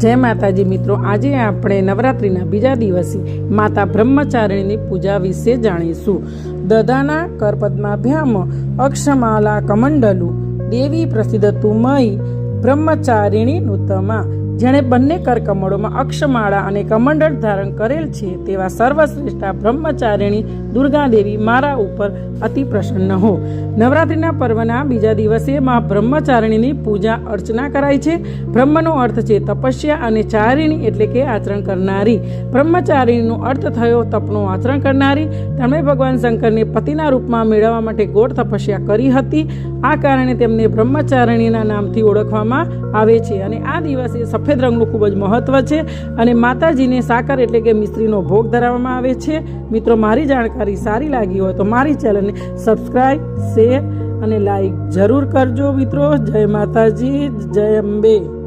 જય માતાજી મિત્રો, આજે આપણે નવરાત્રિના બીજા દિવસે માતા બ્રહ્મચારિણીની પૂજા વિશે જાણીશું. દદાના કરપદ્માભ્યામ, અક્ષમાલા કમંડલુ, દેવી પ્રસિદ્ધ તુમયી બ્રહ્મચારિણી નૂતમા, જેણે બંને કરકમળોમાં અક્ષમાળા અને કમંડળ ધારણ કરેલ છે તેવા સર્વશ્રેષ્ઠા બ્રહ્મચારિણી દુર્ગા દેવી મારા ઉપર અતિ પ્રસન્ન હો. નવરાત્રિના પર્વના બીજા દિવસે માં બ્રહ્મચારિણીની પૂજા અર્ચના કરાય છે. બ્રહ્મનો અર્થ છે તપસ્યા અને ચારિણી એટલે કે આચરણ કરનારી. બ્રહ્મચારિણીનો અર્થ થયો તપનું આચરણ કરનારી. તેમણે ભગવાન શંકરને પતિના રૂપમાં મેળવવા માટે ગોળ તપસ્યા કરી હતી. આ કારણે તેમને બ્રહ્મચારિણીના નામથી ઓળખવામાં આવે છે અને આ દિવસે સફેદ રંગનું ખૂબ જ મહત્વ છે અને માતાજીને સાકર એટલે કે મિસ્ત્રીનો ભોગ ધરાવવામાં આવે છે. મિત્રો, મારી જાણકારી સારી લાગી હોય તો મારી ચેનલને સબસ્ક્રાઈબ શેર અને લાઈક જરૂર કરજો મિત્રો. જય માતાજી, જય અંબે.